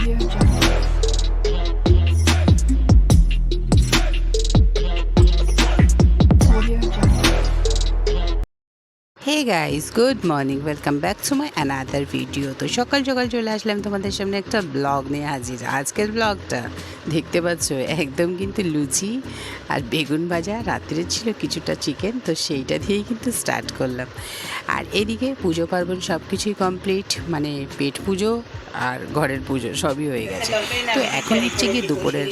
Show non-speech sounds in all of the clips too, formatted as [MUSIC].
Audio Jungle. Hey guys good morning welcome back to my another video তো সকাল সকাল চলে আসলাম তোমাদের সামনে একটা ব্লগ নিয়ে হাজির। আজকের ব্লগটা দেখতে পাচ্ছ, একদম কিন্তু লুচি আর বেগুন ভাজা। রাত্রে ছিল কিছুটা চিকেন তো সেইটা দিয়েই কিন্তু স্টার্ট করলাম। আর এদিকে পুজো পার্বণ সব কিছুই কমপ্লিট মানে পেট পুজো আর ঘরের পুজো সবই হয়ে গেছে। তো এখন হচ্ছে কি দুপুরের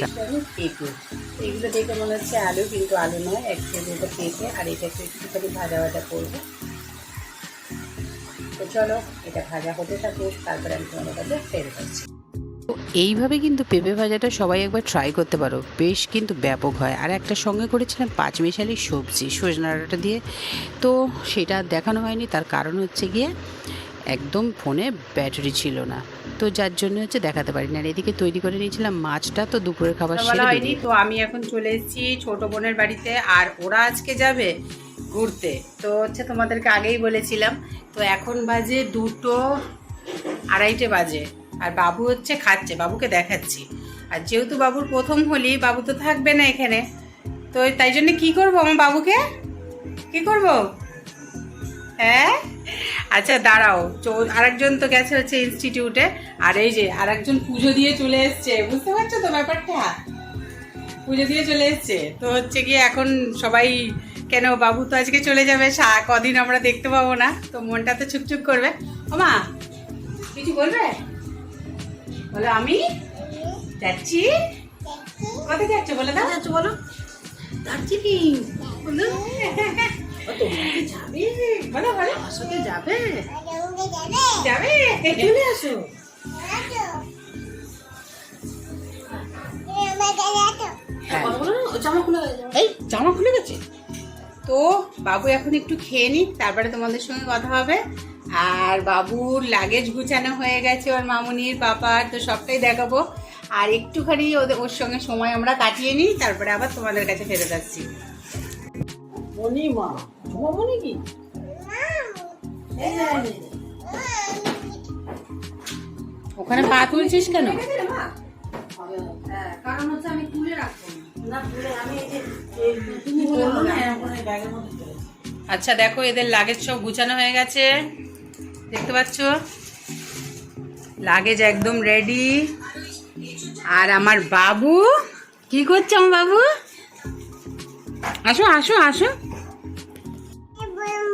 এগুলো দেখে মনে হচ্ছে আলু কিন্তু আলু নয় এটা পেঁপে আর এটা একটু ভাজা ভাজা করব। তো চলো এটা ভাজা হতে থাকুক তারপরে আমি তোমাদের কাছে ফেরত আসছি এইভাবে কিন্তু পেঁপে ভাজাটা সবাই একবার ট্রাই করতে পারো। বেশ কিন্তু ব্যাপক হয়। আর একটা সঙ্গে করেছিলাম পাঁচমিশালি সবজি সজনা ডাঁটা দিয়ে। তো সেটা দেখানো হয়নি তার কারণ হচ্ছে গিয়ে একদম ফোনে ব্যাটারি ছিল না। তো যার জন্য হচ্ছে দেখাতে পারি না আর এদিকে তৈরি করে নিয়েছিলাম মাছটা তো দুপুরের খাবার সেরে হয়নি তো আমি এখন চলে এসেছি ছোট বোনের বাড়িতে। আর ওরা আজকে যাবে ঘুরতে। তো হচ্ছে তোমাদেরকে আগেই বলেছিলাম, তো এখন বাজে দুটো আড়াইটে বাজে, আর বাবু হচ্ছে খাচ্ছে, বাবুকে দেখাচ্ছি। আর যেহেতু বাবুর প্রথম হলি, বাবু তো থাকবে না এখানে। তো তাই জন্য কি করব আমার বাবুকে? কি করব? হ্যাঁ? আচ্ছা দাঁড়াও আরেকজন তো গেছে হচ্ছে ইনস্টিটিউটে আর এই যে আরেকজন পুজো দিয়ে চলে এসছে। বুঝতে পারছ তো ব্যাপারটা? পুজো দিয়ে চলে এসছে। তো হচ্ছে গিয়ে এখন সবাই কেন বাবু তো আজকে চলে যাবে? সা- কদিন আমরা দেখতে পাবো না। তো মনটা তো চুপচুপ করবে। ও মা কিছু বলবে? বলো আমি? যাচ্ছি? কোথায় যাচ্ছ বলে দাও যাচ্ছ বলো। দার্জিলিং বলো। যাবে। বলো বলো। আমার যাবে। যাবে? চলে আসো। এই জামা খুলে গেছে? তো বাবু এখন একটু খেয়ে নিক তারপরে তোমাদের সঙ্গে কথা হবে। আর বাবুর লাগেজ গুছানো হয়ে গেছে ওর মামুনির পাপার তো সবটাই দেখাবো। আর একটুখানি ওদের ওর সঙ্গে সময় আমরা কাটিয়ে নিই তারপরে আবার তোমাদের কাছে ফেরত আসছি। কি? ওখানে পা তুলছিস কেন? কারণ হচ্ছে আমি তুলে রাখব। না আচ্ছা দেখো, এদের লাগেজ সব গুছানো হয়ে গেছে। দেখতে পাচ্ছ? লাগেজ একদম রেডি আর আমার বাবু, কি করছে আমার বাবু? আসো আসো আসো।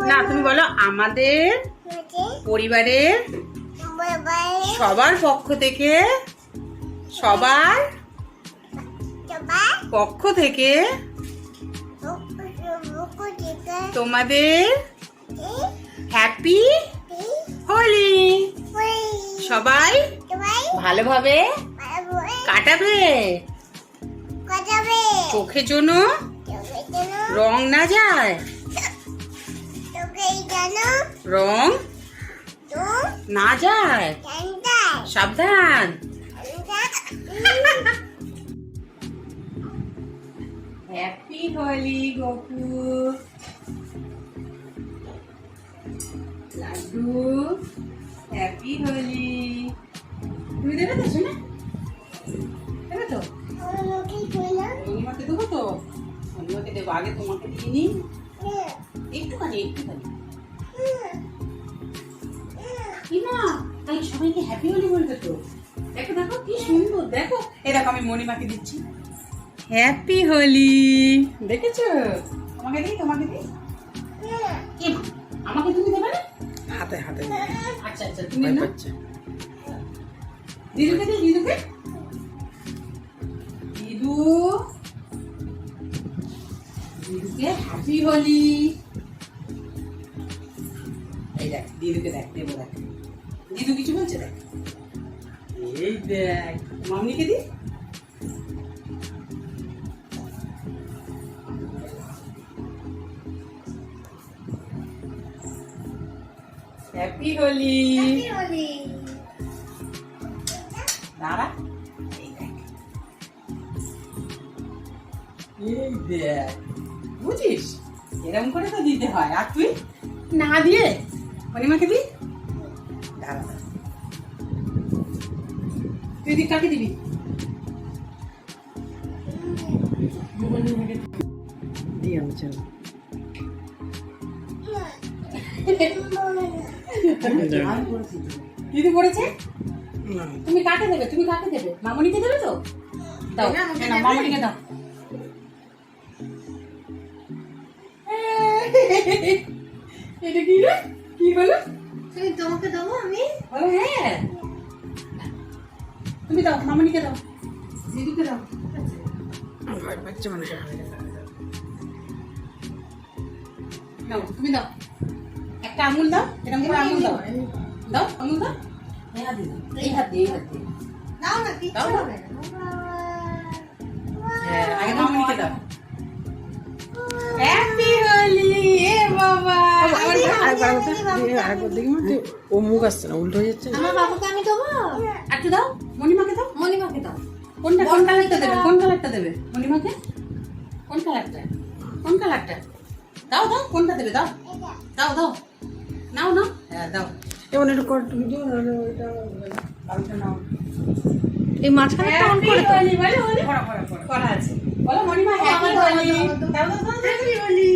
না, তুমি বলো, আমাদের পরিবারের সবার পক্ষ থেকে সবার পক্ষ থেকে তোমাদের হ্যাপি হোলি সবাই ভালোভাবে কাটাবে। চোখে যেন রং না যায়। রং না যায়। সাবধান। [LAUGHS] হ্যাপি হোলি গপু লাড্ডু হ্যাপি হোলি তুমি দেবে তো শুনে? দেবে তো? অনিমাকে দেবো তো? অনিমাকে দেবো আগে তোমাকে দিয়ে নিই। একটুখানি একটুখানি। না তাই সবাইকে হ্যাপি হোলি বলবে তো? দেখো দেখো কি সুন্দর। দেখো দেখো আমি মণিমাকে দিচ্ছি। হ্যাপি হোলি দেখেছ? তোমাকে দিই তোমাকে দিই? কি আমাকে তুমি দেবে না? হাতে হাতে। আচ্ছা আচ্ছা তুমি না দিদুকে দিই দিদুকে? দিদু। দিদুকে হ্যাপি হোলি এই দেখ দিদুকে দেখ দেবো দেখ। দিদু কিছু বলছে দেখ? এই দেখ মামনিকে দি হ্যাপি হোলি দাঁড়া। এই দেখ। বুঝিস? এরকম করে তো দিতে হয়। আর তুই? না দিয়ে? অনিমাকে দি দাঁড়া। তুই দি কাকে দিবি? দিয়ে আমি চলো। [LAUGHS] দিদি পড়েছে তুমি কাকে দেবে? তুমি কাকে দেবে? মামনিকে দেবে তো? দাও মামনিকে দাও। এটা কি রে? কি বলো তুমি তোমাকে দেবো আমি? বলো হ্যাঁ। তুমি দাও মামনিকে দাও। দিদিকে দাও। বাচ্চা দাও তুমি দাও। একটা আঙুল দাও এরকম করে আঙুল দাও। দাও আঙুল দাও এই হাত দিয়ে এই হাত দিয়ে দাও না। দাও। হ্যাঁ আগে মামনিকে দাও। হ্যাপি হোলি এ বাবা। ও মুখ আসছে না উল্টো হয়ে যাচ্ছে। আমার বাবুকে আমি দেবো? একটু দাও মণিমাকে দাও। মণিমাকে দাও। কোনটা কোন কালারটা দেবে? কোন কালারটা দেবে? মণিমাকে? কোন কালারটা কোন কালারটা দাও দাও কোনটা দেবে? দাও। দাও দাও। নাও নাও। হ্যাঁ দাও। এমন একটু কর তুমি দিও না ওইটা নাও। এই মাঝখানে অন করে তো হোলি বলো হোলি করা আছে। বলো মণিমা হ্যাপি দাও, হোলি দাও, দাও দাও, দাও দাও হ্যাপি হোলি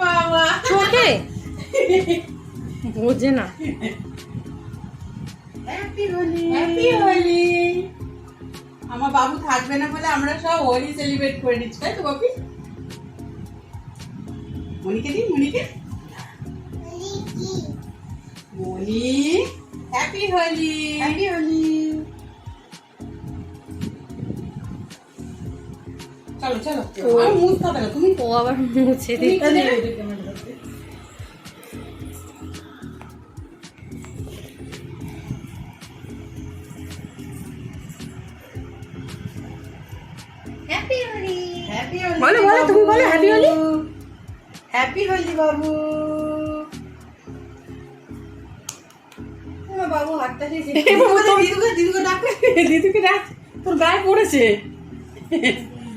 বাবা। চোখে? বোঝে না। হ্যাপি হোলি হ্যাপি হোলি আমার বাবু থাকবে না বলে আমরা সব হোলি সেলিব্রেট করে নিচ্ছি তাই তো বাপি? মনিকে দিন মনিকে? মনি হ্যাপি হোলি হ্যাপি হোলি চলো চলো। আর না তুমি ও আবার মুছে দেবে? হ্যাপি হোলি হ্যাপি হোলি বলো, বলো, তুমি বলো, happy হোলি। হ্যাপি হোলি বাবু। বাবু হাতটা দিদুকে দিদুকে ডাক। দিদুকে ডাক। তোর গায়ে পড়েছে।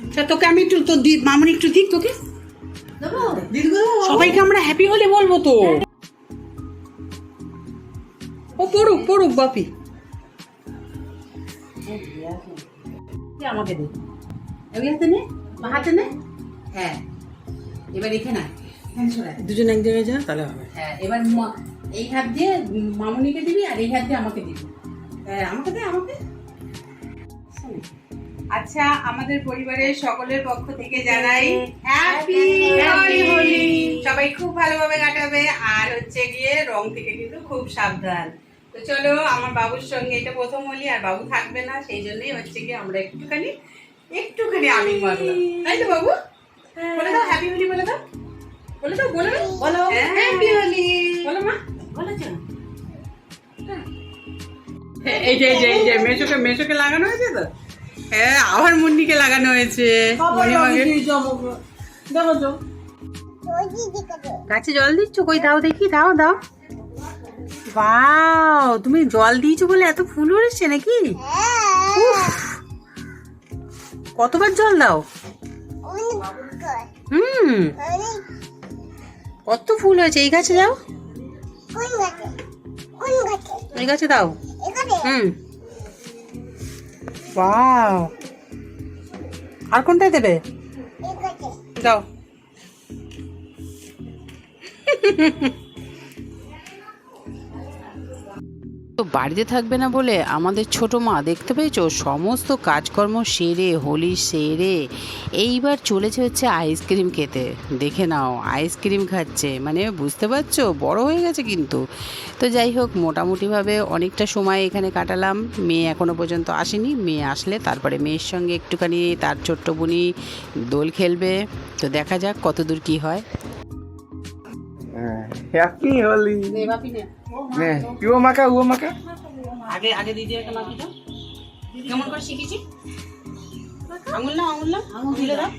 আচ্ছা তোকে আমি একটু তোর দি মামনি একটু দিক তোকে। সবাইকে আমরা হ্যাপি হলে বলব তো। ও পড়ুক পড়ুক বাপি। আমাকে দে। ওই হাতে নে বা হাতে নে। হ্যাঁ এবার এখানে দুজন এক জায়গায় যা তাহলে হবে। হ্যাঁ এবার এই হাত দিয়ে মামুনিকে দিবি আর এই হাত দিয়ে আমাকে দিবি। আমাকে দে আমাকে। আচ্ছা আমাদের পরিবারের সকলের পক্ষ থেকে জানাই হ্যাপি হোলি সবাই খুব ভালোভাবে কাটাবে আর হচ্ছে গিয়ে রং থেকে কিন্তু খুব সাবধান। তো চলো আমার বাবুর সঙ্গে এটা প্রথম হোলি আর বাবু থাকবে না সেই জন্যই হচ্ছে গিয়ে আমরা একটুখানি একটুখানি আমি মারলাম। তাই তো বাবু? বলে দাও হ্যাপি হোলি বলে দাও। বলে দাও বলে। দাও বলো। হ্যাপি হোলি বলো মা বলেছ এই যে এই যে এই যে মেশোকে মেশোকে লাগানো হয়েছে তো? হ্যাঁ আবার মুন্নিকে লাগানো হয়েছে। তো। গাছে জল দিচ্ছ? কই দাও দেখি দাও দাও। বাও তুমি জল দিয়েছ বলে এত ফুল হয়েছে নাকি? কতবার জল দাও? হুম। কত ফুল হয়েছে? এই গাছে যাও এই গাছে দাও। হুম। বাও আর কোনটায় দেবে? দাও। [LAUGHS] বাড়িতে থাকবে না বলে আমাদের ছোট মা দেখতে পেয়েছ? সমস্ত কাজকর্ম সেরে হোলি সেরে এইবার চলেছে হচ্ছে আইসক্রিম খেতে। দেখে নাও আইসক্রিম খাচ্ছে। মানে বুঝতে পারছ? বড় হয়ে গেছে কিন্তু। তো যাই হোক মোটামুটিভাবে অনেকটা সময় এখানে কাটালাম। মেয়ে এখনও পর্যন্ত আসেনি। মেয়ে আসলে তারপরে মেয়ের সঙ্গে একটুখানি তার ছোট্ট বোনই দোল খেলবে। তো দেখা যাক কত দূর কী হয়। হ্যাপি হোলি নে নে মাকা ও মাকা। আগে আগে দিদি একটা মাখি দাও কেমন করে শিখেছি? আঙুল না আঙুল না আঙুল দিলে দাও।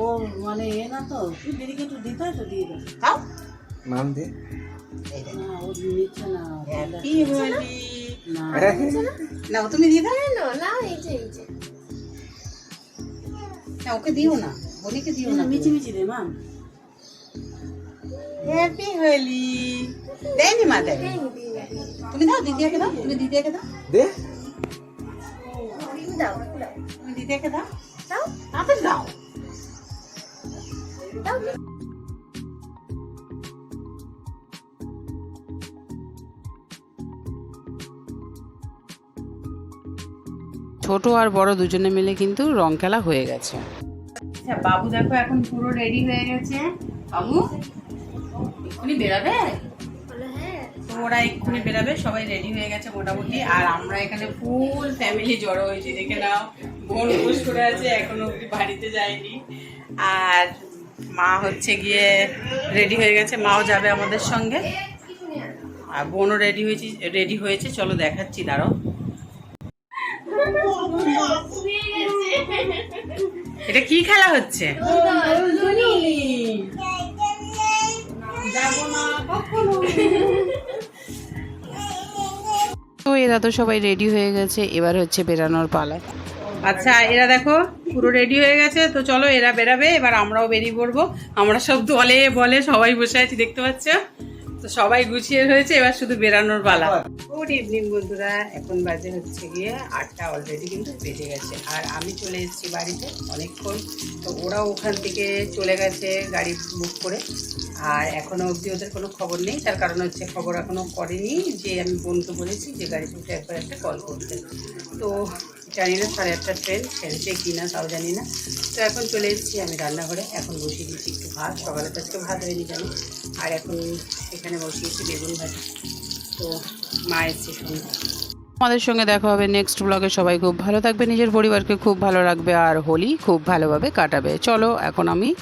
ও মানে এ না তো। দিদিকে একটু দিতে হয় তো দিয়ে দাও দাও নাম দে। না তুমি দিয়ে দাও না। না? এই যে এই যে। না ওকে দিও না। বলিকে দিও না মিচি মিচি দে মা। হ্যাপি হোলি দেয়নি মা দেয়নি। তুমি দাও দিদিয়াকে দাও তুমি দিদিয়াকে দাও। দে। তুমি দাও দাও তুমি দিদিয়াকে দাও। দাও। তাড়াতাড়ি দাও। দাও। ছোট আর বড় দুজনে মিলে কিন্তু রং খেলা হয়ে গেছে। আচ্ছা বাবু দেখো এখন পুরো রেডি হয়ে গেছে। বাবু এক্ষুনি বেরাবে? ওরা এক্ষুনি বেরাবে সবাই রেডি হয়ে গেছে মোটামুটি। আর আমরা এখানে ফুল ফ্যামিলি জড়ো হয়েছি দেখে নাও বোন উপোস করে আছে এখনও অব্দি বাড়িতে যায়নি। আর মা হচ্ছে গিয়ে রেডি হয়ে গেছে মাও যাবে আমাদের সঙ্গে। আর বোনও রেডি হয়েছি রেডি হয়েছে চলো দেখাচ্ছি দাঁড়ো এটা কি খেলা হচ্ছে? যাব না কখনো। তো এরা তো সবাই রেডি হয়ে গেছে এবার হচ্ছে বেরানোর পালা। আচ্ছা এরা দেখো পুরো রেডি হয়ে গেছে তো চলো এরা বেরাবে এবার আমরাও বেরিয়ে পড়ব। আমরা সব দলে বলে সবাই বসে আছি দেখতে পাচ্ছ? তো সবাই গুছিয়ে হয়েছে এবার শুধু বেরানোর পালা। গুড ইভিনিং বন্ধুরা। এখন বাজে হচ্ছে গিয়ে আটটা অলরেডি কিন্তু বেজে গেছে। আর আমি চলে এসেছি বাড়িতে অনেকক্ষণ। তো ওরা ওখান থেকে চলে গেছে গাড়ি বুক করে। আর এখনও অবধি ওদের কোনো খবর নেই। তার কারণ হচ্ছে খবর এখনও করেনি। যে আমি বোনকে বলেছি যে গাড়ি উঠে একবার একটা কল করতে। তো জানি না সাড়ে আটটা ট্রেন ছেড়েছে কি না, তাও জানি না। তো এখন চলে এসেছি আমি রান্নাঘরে। এখন বসিয়ে দিয়েছি একটু ভাত। সকালে তো আজকে ভাত হয়নি জানি। আর এখন এখানে বসিয়েছি বেগুন ভাজি। তো মা এসছে সন্ধ্যা। আমাদের সঙ্গে দেখা হবে নেক্সট ব্লগে সবাই খুব ভালো থাকবে। নিজের পরিবারকে খুব ভালো রাখবে। আর হোলি খুব ভালোভাবে কাটাবে। চলো, এখন আমি